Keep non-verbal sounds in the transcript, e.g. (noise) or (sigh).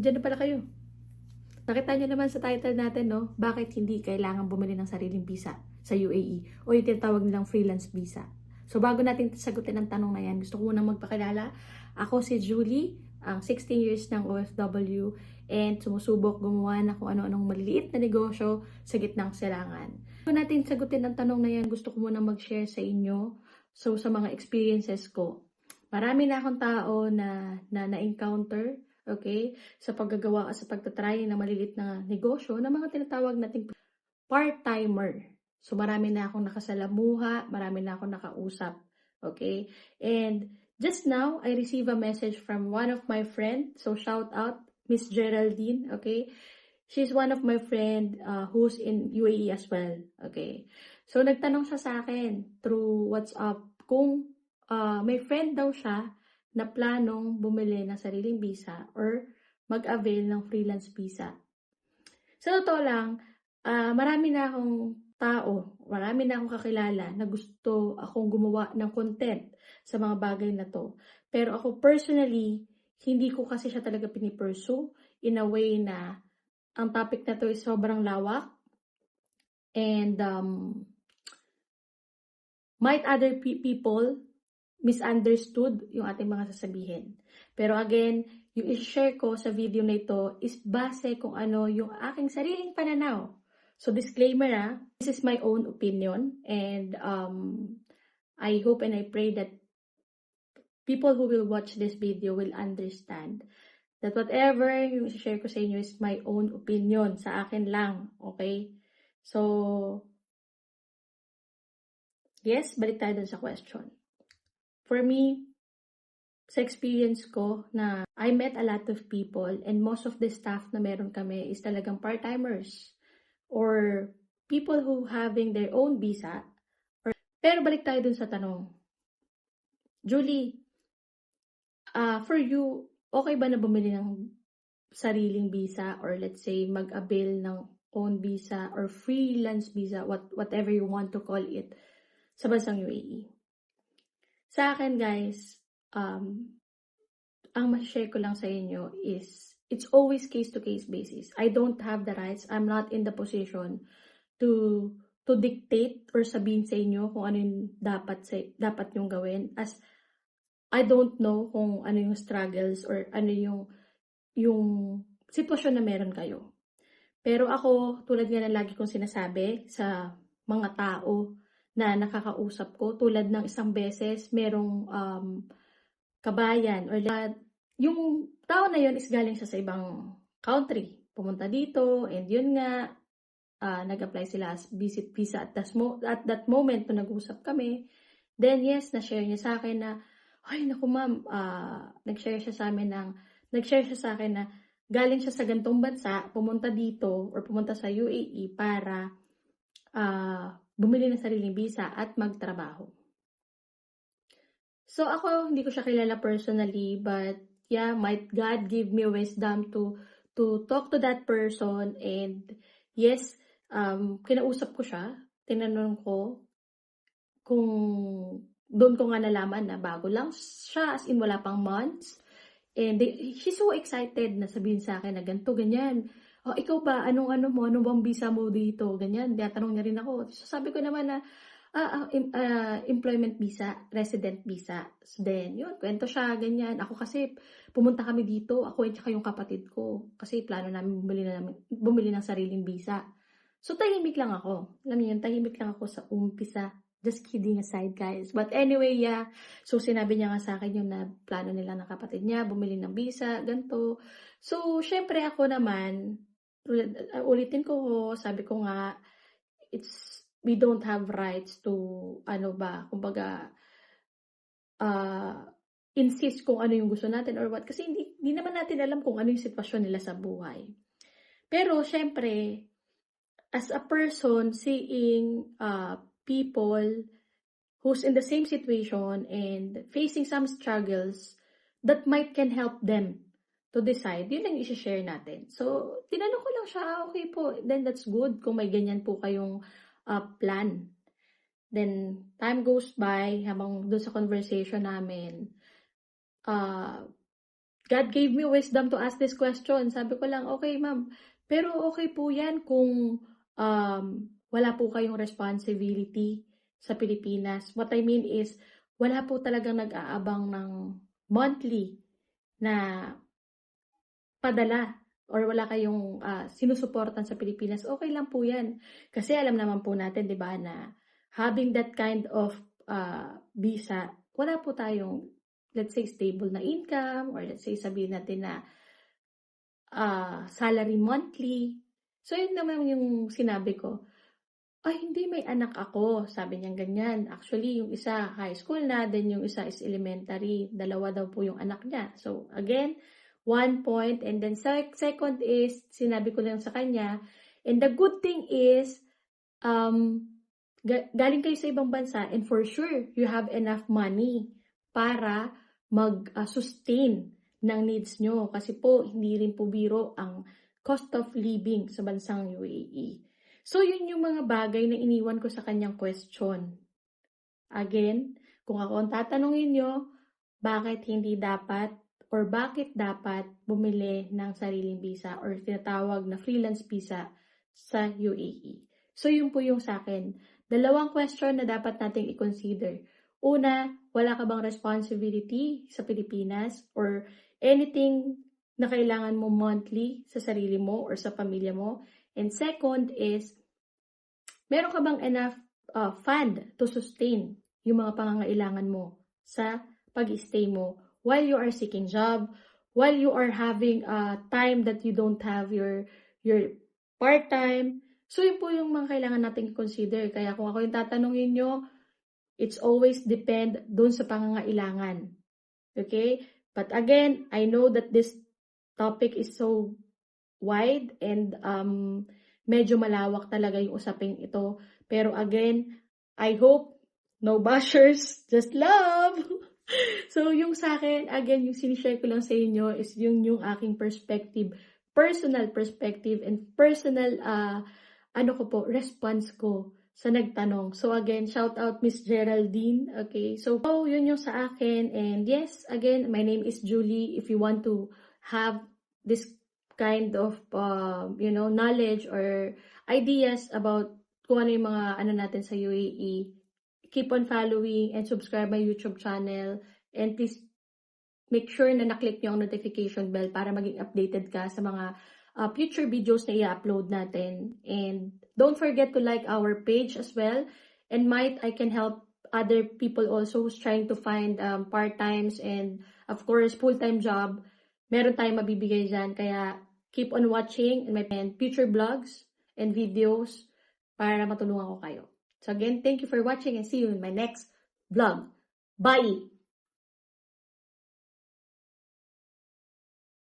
Nandiyan na pala kayo. Nakita niyo naman sa title natin, no? Bakit hindi kailangan bumili ng sariling visa sa UAE o yung tinatawag nilang freelance visa. So bago natin sagutin ang tanong na yan, gusto ko muna magpakilala. Ako si Julie, ang 16 years ng OFW and sumusubok gumawa na kung ano-anong maliliit na negosyo sa gitnang silangan. Bago natin sagutin ang tanong na yan, gusto ko muna mag-share sa inyo so sa mga experiences ko. Marami na akong tao na na na-encounter okay, sa paggagawa sa pagtatry ng maliliit na negosyo na mga tinatawag nating part-timer. So marami na akong nakasalamuha, marami na akong nakausap. Okay? And just now, I receive a message from one of my friend. So shout out, Miss Geraldine. Okay? She's one of my friend uh, who's in UAE as well. Okay? So nagtanong siya sa akin through WhatsApp kung uh, may friend daw siya na planong bumili ng sariling visa or mag-avail ng freelance visa. Sa totoo lang, ah, marami na akong tao, marami na akong kakilala na gusto akong gumawa ng content sa mga bagay na to. Pero ako personally, hindi ko kasi siya talaga pinipursue in a way na ang topic na to is sobrang lawak and um, might other pe- people misunderstood yung ating mga sasabihin. Pero again, yung i-share ko sa video na ito is base kung ano yung aking sariling pananaw. So disclaimer ah, this is my own opinion and um, I hope and I pray that people who will watch this video will understand that whatever yung i-share ko sa inyo is my own opinion, sa akin lang, okay? So, yes, balik tayo dun sa question. For me, sa experience ko na I met a lot of people and most of the staff na meron kami is talagang part-timers or people who having their own visa. Or, pero balik tayo dun sa tanong. Julie, ah for you, okay ba na bumili ng sariling visa or let's say mag-avail ng own visa or freelance visa, what, whatever you want to call it, sa bansang UAE? Sa akin, guys, um, ang ma-share ko lang sa inyo is, it's always case-to-case basis. I don't have the rights. I'm not in the position to to dictate or sabihin sa inyo kung ano yung dapat sa, dapat yung gawin as I don't know kung ano yung struggles or ano yung yung sitwasyon na meron kayo. Pero ako, tulad nga na lagi kong sinasabi sa mga tao na nakakausap ko, tulad ng isang beses, merong um, kabayan or yung tao na yun is galing siya sa ibang country. Pumunta dito and yun nga, ah, nag-apply sila as visit visa at, that mo- at that moment to nag-usap kami. Then yes, na-share niya sa akin na, ay naku ma'am, ah, nag-share siya sa amin ng, nag-share siya sa akin na galing siya sa gantong bansa, pumunta dito or pumunta sa UAE para ah, bumili ng sariling visa at magtrabaho. So ako, hindi ko siya kilala personally, but yeah, might God give me wisdom to to talk to that person and yes, um, kinausap ko siya, tinanong ko kung doon ko nga nalaman na bago lang siya, as in wala pang months. And they, she's so excited na sabihin sa akin na ganito, ganyan. Oh, ikaw ba, anong ano mo, ano bang visa mo dito, ganyan. Tinatanong niya rin ako. So, sabi ko naman na, ah, em- ah, employment visa, resident visa. So, then, yun, kwento siya, ganyan. Ako kasi, pumunta kami dito, ako at saka yung kapatid ko. Kasi plano namin bumili, na namin, bumili ng sariling visa. So, tahimik lang ako. Alam niyo yun, tahimik lang ako sa umpisa. Just kidding aside, guys. But anyway, yeah. So, sinabi niya nga sa akin yung na plano nila ng kapatid niya, bumili ng visa, ganito. So, syempre ako naman, tulad, uh, ulitin ko, sabi ko nga, it's, we don't have rights to, ano ba, kumbaga, uh, insist kung ano yung gusto natin or what. Kasi hindi, hindi naman natin alam kung ano yung sitwasyon nila sa buhay. Pero, syempre, as a person seeing uh, people who's in the same situation and facing some struggles that might can help them to decide, yun ang isi-share natin. So, tinanong ko lang siya, ah, okay po, then that's good kung may ganyan po kayong uh, plan. Then, time goes by, habang doon sa conversation namin, uh, God gave me wisdom to ask this question. Sabi ko lang, okay ma'am, pero okay po yan kung um, wala po kayong responsibility sa Pilipinas. What I mean is, wala po talagang nag-aabang ng monthly na padala or wala kayong uh, sinusuportan sa Pilipinas, okay lang po yan. Kasi alam naman po natin, di ba, na having that kind of uh, visa, wala po tayong, let's say, stable na income or let's say, sabihin natin na uh, salary monthly. So, yun naman yung sinabi ko. Ay, hindi, may anak ako. Sabi niya ganyan. Actually, yung isa high school na, then yung isa is elementary. Dalawa daw po yung anak niya. So, again, one point. And then second is, sinabi ko lang sa kanya, and the good thing is, um, galing kayo sa ibang bansa and for sure, you have enough money para mag-sustain ng needs nyo. Kasi po, hindi rin po biro ang cost of living sa bansang UAE. So, yun yung mga bagay na iniwan ko sa kanyang question. Again, kung ako ang tatanungin nyo, bakit hindi dapat or bakit dapat bumili ng sariling visa or tinatawag na freelance visa sa UAE. So, yun po yung sa akin. Dalawang question na dapat nating i-consider. Una, wala ka bang responsibility sa Pilipinas or anything na kailangan mo monthly sa sarili mo or sa pamilya mo? And second is, meron ka bang enough uh, fund to sustain yung mga pangangailangan mo sa pag-stay mo while you are seeking job, while you are having a time that you don't have your your part-time. So, yun po yung mga kailangan natin consider. Kaya kung ako yung tatanungin nyo, it's always depend dun sa pangangailangan. Okay? But again, I know that this topic is so wide and um, medyo malawak talaga yung usaping ito. Pero again, I hope no bashers, just love! (laughs) (laughs) so, yung sa akin, again, yung sinishare ko lang sa inyo is yung, yung aking perspective, personal perspective and personal, uh, ano ko po, response ko sa nagtanong. So, again, shout out Miss Geraldine. Okay, so, oh, yun yung sa akin. And yes, again, my name is Julie. If you want to have this kind of, uh, you know, knowledge or ideas about kung ano yung mga ano natin sa UAE, keep on following and subscribe my YouTube channel. And please make sure na naklik nyo ang notification bell para maging updated ka sa mga uh, future videos na i-upload natin. And don't forget to like our page as well. And might I can help other people also who's trying to find um, part-times and of course full-time job. Meron tayong mabibigay dyan. Kaya keep on watching and my future vlogs and videos para matulungan ko kayo. So again, thank you for watching and see you in my next vlog. Bye!